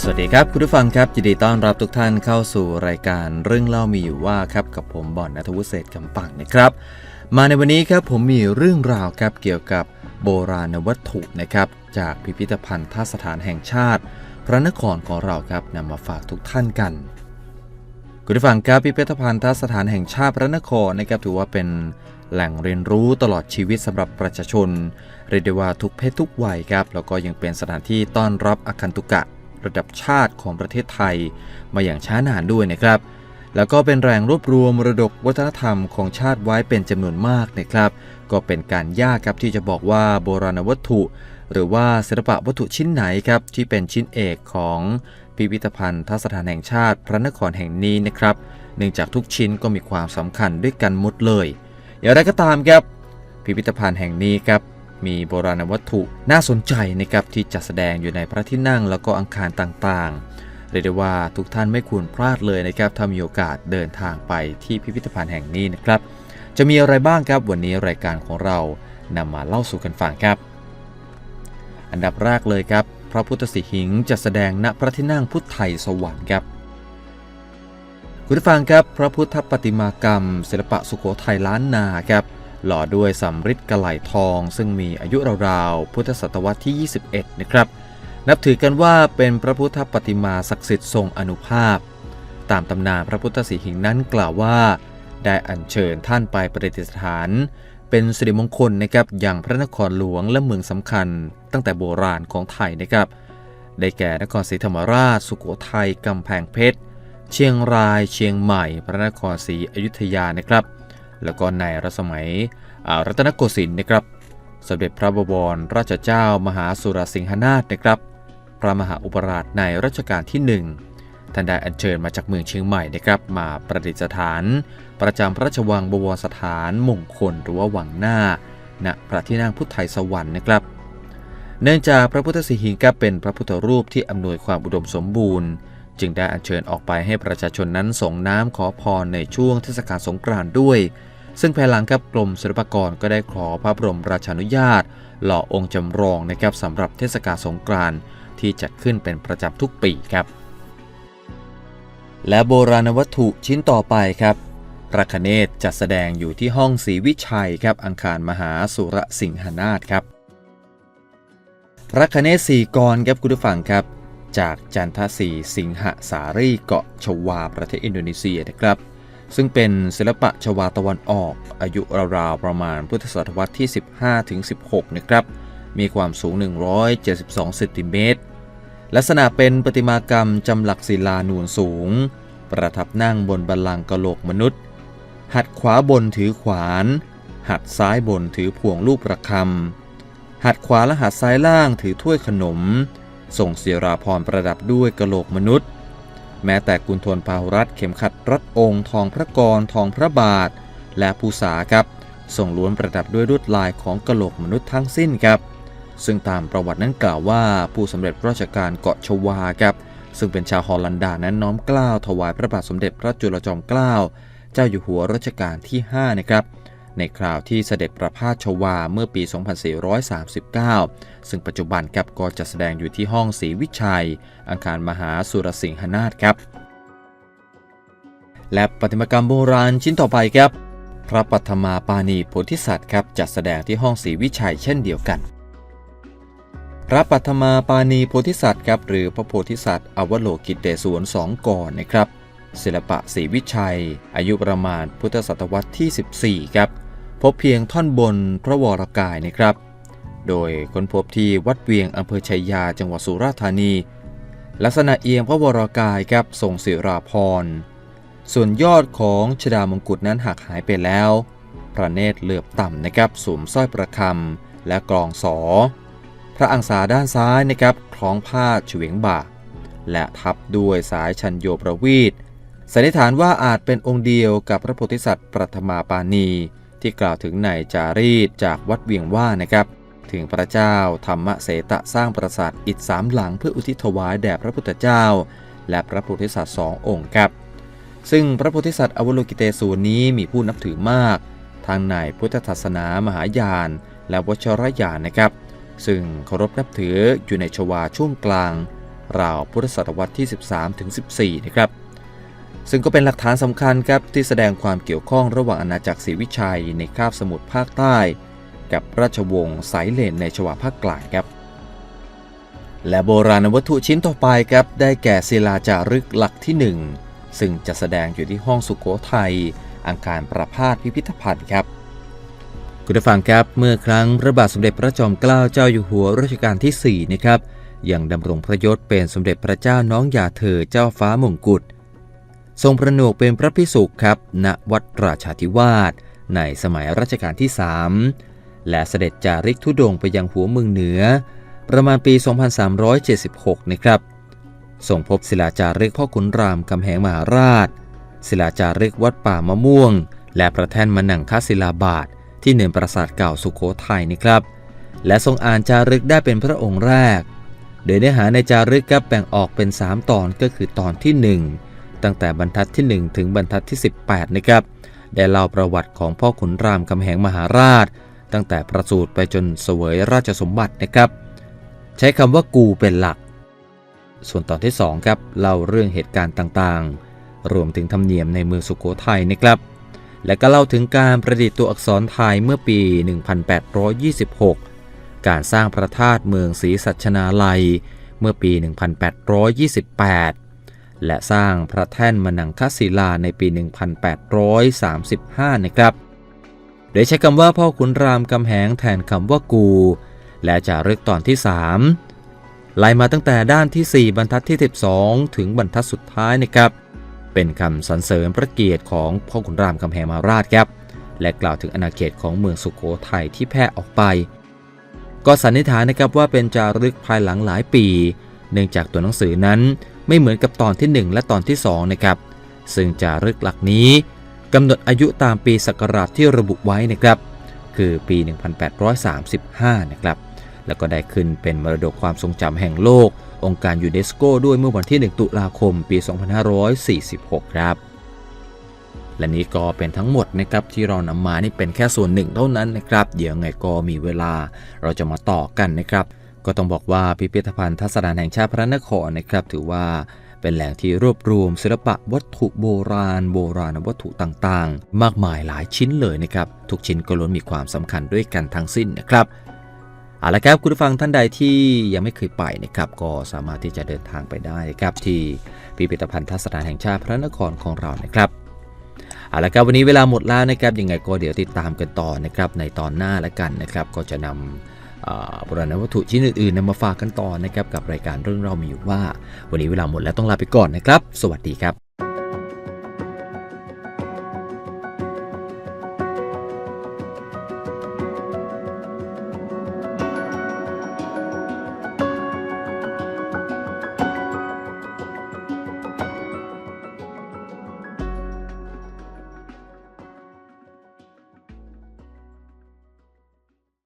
สวัสดีครับคุณผู้ฟังครับยินดีต้อนรับทุกท่านเข้าสู่รายการเรื่องเล่ามีอยู่ว่าครับกับผมบอลนัทวุฒิเศรษกำปังนะครับ มาในวันนี้ครับผมมีเรื่องราวครับเกี่ยวกับโบราณวัตถุนะครับจากพิพิธภัณฑ์ท่าสถานแห่งชาติ พระนครของเราครับนำมาฝากทุกท่านกันคุณผู้ฟังครับพิพิธภัณฑ์ท่าสถานแห่งชาติพระนครนะครับถือว่าเป็นแหล่งเรียนรู้ตลอดชีวิตสำหรับประชาชนเรียกได้ว่าทุกเพศทุกวัยครับแล้วก็ยังเป็นสถานที่ต้อนรับอาคันตุกะ ระดับชาติของประเทศไทย มาอย่างช้านานด้วยนะครับ แล้วก็เป็นแรงรวบรวมมรดกวัฒนธรรมของชาติไว้เป็นจำนวนมากนะครับ ก็เป็นการยากครับที่จะบอกว่าโบราณวัตถุ หรือว่าศิลปะวัตถุชิ้นไหนครับที่เป็นชิ้นเอกของพิพิธภัณฑ์ทัศฐานแห่งชาติพระนครแห่งนี้นะครับ เนื่องจากทุกชิ้นก็มีความสำคัญด้วยกันหมดเลย อย่างไรก็ตามครับ พิพิธภัณฑ์แห่งนี้ครับ มีโบราณวัตถุน่าสนใจนะครับที่จัดแสดงอยู่ในพระที่นั่งแล้วก็อังคารต่างๆ เรียกได้ว่าทุกท่านไม่ควรพลาดเลยนะครับถ้ามีโอกาสเดินทางไปที่พิพิธภัณฑ์แห่งนี้นะครับ จะมีอะไรบ้างครับวันนี้รายการของเรานำมาเล่าสู่กันฟังครับ อันดับแรกเลยครับ พระพุทธสิหิงค์จะแสดงณพระที่นั่งพุทธไทยสวรรค์ครับคุณผู้ฟังครับพระพุทธปฏิมากรรม ศิลปะสุโขทัยล้านนาครับ หล่อด้วยสำริดกระไหลทอง ซึ่งมีอายุราวๆพุทธศตวรรษที่ 21 นะครับ นับถือกันว่าเป็นพระพุทธปฏิมาศักดิ์สิทธิ์ทรงอนุภาพ ตามตำนานพระพุทธสีหิงนั้นกล่าวว่า ได้อัญเชิญท่านไปประดิษฐาน เป็นสิริมงคลนะครับอย่างพระนครหลวงและเมืองสำคัญ ตั้งแต่โบราณของไทยนะครับได้แก่นครศรีธรรมราช สุโขทัยกำแพงเพชร เชียงราย เชียงใหม่ พระนครศรีอยุธยานะครับ แล้วก็ในรัสมัยรัตนโกสินทร์นะครับ สมเด็จพระบวรราชเจ้ามหาสุรสิงหนาถนะครับ พระมหาอุปราชในรัชกาลที่ 1 ท่านได้อัญเชิญมาจากเมืองเชียงใหม่นะครับ มาประดิษฐาน ประจำพระราชวังบวรสถานมงคลหรือว่าวังหน้าณพระที่นั่งพุทธไทยสวรรค์นะครับ เนื่องจากพระพุทธสิหิงค์เป็นพระพุทธรูปที่อำนวยความอุดมสมบูรณ์ จึงได้อัญเชิญออกไปให้ประชาชนนั้นส่งน้ำขอพรในช่วงเทศกาลสงกรานต์ด้วย ซึ่งภายหลังครับกรมศิลปากรก็ได้ขอพระบรมราชานุญาต หล่อองค์จำลองนะครับสำหรับเทศกาลสงกรานต์ที่จัดขึ้นเป็นประจำทุกปีครับ และโบราณวัตถุชิ้นต่อไปครับพระคเนศจัดแสดงอยู่ที่ห้องศรีวิชัยครับอังคารมหาสุรสิงหนาถครับพระคเนศสี่กรครับคุณผู้ฟังครับ จากจันทสีสิงหสารีเกาะชวาประเทศอินโดนีเซียนะครับ ซึ่งเป็นศิลปะชวาตะวันออก อายุราวๆประมาณพุทธศตวรรษที่ 15ถึง16 นะครับ มีความสูง 172เซนติเมตรลักษณะเป็นประติมากรรมจำหลักศิลานูนสูง ประทับนั่งบนบัลลังก์กะโหลกมนุษย์ หัดขวาบนถือขวาน หัดซ้ายบนถือพวงลูกประคำหัดขวาและหัดซ้ายล่างถือถ้วยขนม ส่งเสียราพรประดับด้วยกระโหลกมนุษย์ แม้แต่กุณฑลพาหุรัตเข็มขัดรัดองค์ ทองพระกร ทองพระบาท และภูษาครับส่งล้วนประดับด้วยลวดลายของกระโหลกมนุษย์ทั้งสิ้นครับ ซึ่งตามประวัตินั้นกล่าวว่าผู้สำเร็จราชการเกาะชวาครับ ซึ่งเป็นชาวฮอลันดานั้นน้อมกล้าวถวายพระบาทสมเด็จพระจุลจอมเกล้า เจ้าอยู่หัวรัชกาลที่ 5 นะครับ ในคราวที่เสด็จประพาสชวาเมื่อปี 2439 ซึ่งปัจจุบันครับก็จะแสดงอยู่ที่ห้องศรีวิชัย อังคารมหาสุรสิงหนาถครับ และประติมากรรมโบราณชิ้นต่อไปครับ พระปัทมาปานีโพธิสัตว์ครับจัดแสดงที่ห้องศรีวิชัยเช่นเดียวกันพระปัทมาปานีโพธิสัตว์ครับหรือพระโพธิสัตว์อวโลกิตเตศวนสองก่อนนะครับศิลปะศรีวิชัย อายุประมาณพุทธศตวรรษที่ 14 ครับ บเพียงท่อนบนพระวรกายนะครับ โดยค้นพบที่วัดเวียงอำเภอชัยยาจังหวัดสุราษฎร์ธานี ลักษณะเอียงพระวรกายครับทรงศิราพร ส่วนยอดของชดามงกุฎนั้นหักหายไปแล้ว พระเนตรเหลือบต่ำนะครับสวมสร้อยประคำและกรองสอ พระอังสาด้านซ้ายนะครับคล้องผ้าเฉวียงบ่า และทับด้วยสายชันโยประวีตสันนิษฐานว่าอาจเป็นองค์เดียวกับพระโพธิสัตว์ปฐมาปานี ที่กล่าวถึงในจารีตจากวัดเวียงว่านะครับถึงพระเจ้าธรรมเสตะสร้างปราสาทอิฐสามหลังเพื่ออุทิศถวายแด่พระพุทธเจ้า และพระโพธิสัตว์สององค์ครับ ซึ่งพระโพธิสัตว์อวโลกิเตสูรนี้มีผู้นับถือมาก ทางในพุทธศาสนามหายาน และวชรยานนะครับ ซึ่งเคารพนับถืออยู่ในชวาช่วงกลาง ราวพุทธศตวรรษที่ 13ถึง14 นะครับ ซึ่งก็เป็นหลักฐานสำคัญครับที่แสดงความเกี่ยวข้องระหว่างอาณาจักรศรีวิชัยในคาบสมุทรภาคใต้ กับราชวงศ์สายเลนในชวาภาคกลางครับ และโบราณวัตถุชิ้นต่อไปครับได้แก่ศิลาจารึกหลักที่ 1 ซึ่งจะแสดงอยู่ที่ห้องสุโขทัยอังคารประพาสพิพิธภัณฑ์ครับคุณผู้ฟังครับเมื่อครั้งพระบาทสมเด็จพระจอมเกล้าเจ้าอยู่หัวรัชกาลที่4นะครับยังดำรงพระยศเป็นสมเด็จพระเจ้าน้องยาเธอเจ้าฟ้ามงกุฎ ทรงประนวกเป็นพระพิสุขครับ ณ วัดราชาธิวาสในสมัยรัชกาลที่ 3 และเสด็จจาริกธุดงไปยังหัวเมืองเหนือ ประมาณปี 2376 นะครับทรงพบศิลาจารึกพ่อขุนรามกำแหงมหาราช ศิลาจารึกวัดป่ามะม่วง และประแท่นมนังคศิลาบาท ที่เนินปราสาทเก่าสุขโขทัยนะครับ และทรงอ่านจารึกได้เป็นพระองค์แรก โดยเนื้อหาในจารึกครับแบ่งออกเป็น 3 ตอนก็คือตอนที่ 1 ตั้งแต่บรรทัดที่ 1 ถึงบรรทัดที่ 18 นะครับ ได้เล่าประวัติของพ่อขุนรามคำแหงมหาราช ตั้งแต่ประสูติไปจนเสวยราชสมบัตินะครับ ใช้คำว่ากูเป็นหลัก ส่วนตอนที่2ครับเล่าเรื่องเหตุการณ์ต่างๆ รวมถึงธรรมเนียมในเมืองสุโขทัยนะครับ และก็เล่าถึงการประดิษฐ์ตัวอักษรไทยเมื่อปี 1826 การสร้างพระธาตุเมืองศรีสัชนาลัย เมื่อปี 1828 และสร้างพระแท่นมนังคศิลาในปี 1835 นะครับ โดยใช้คำว่าพ่อขุนรามกำแหงแทนคำว่ากู และจารึกตอนที่ 3 ไล่มาตั้งแต่ด้านที่ 4 บรรทัดที่ 12 ถึงบรรทัดสุดท้ายนะครับ เป็นคำสรรเสริญพระเกียรติของพ่อขุนรามคำแหงมาราชครับ และกล่าวถึงอาณาเขตของเมืองสุโขทัยที่แพร่ออกไป ก็สันนิษฐานนะครับว่าเป็นจารึกภายหลังหลายปี เนื่องจากตัวหนังสือนั้น ไม่เหมือนกับตอนที่ 1 และตอนที่2นะครับซึ่งจารึกหลักนี้กำหนดอายุตามปีศักราชที่ระบุไว้นะครับคือปี 1835 นะครับแล้วก็ได้ขึ้นเป็นมรดกความทรงจำแห่งโลก องค์การยูเนสโกด้วยเมื่อวันที่ 1 ตุลาคมปี 2546 ครับและนี้ก็เป็นทั้งหมดนะครับที่เรานำมานี่เป็นแค่ส่วนหนึ่งเท่านั้นนะครับ เดี๋ยวไงก็มีเวลาเราจะมาต่อกันนะครับ ก็ต้องบอกว่าพิพิธภัณฑ์ทัศนานแห่งชาติพระนครนะครับ ถือว่าเป็นแหล่งที่รวบรวมศิลปะวัตถุโบราณ โบราณวัตถุต่างๆ มากมายหลายชิ้นเลยนะครับ ทุกชิ้นก็ล้วนมีความสำคัญด้วยกันทั้งสิ้นนะครับเอาละครับคุณผู้ฟังท่านใดที่ยังไม่เคยไปนะครับก็สามารถที่จะเดินทางไปได้นะครับที่พิพิธภัณฑ์ทัศนานแห่งชาติพระนครของเรานะครับเอาละครับวันนี้เวลาหมดแล้วนะครับยังไงก็เดี๋ยวติดตามกันต่อนะครับในตอนหน้าแล้วกันนะครับ ก็จะนำเอ่อ โบราณวัตถุชิ้นอื่นๆนำมาฝากกันต่อนะครับกับรายการเรื่องเรามีอยู่ว่า วันนี้เวลาหมดแล้วต้องลาไปก่อนนะครับ สวัสดีครับ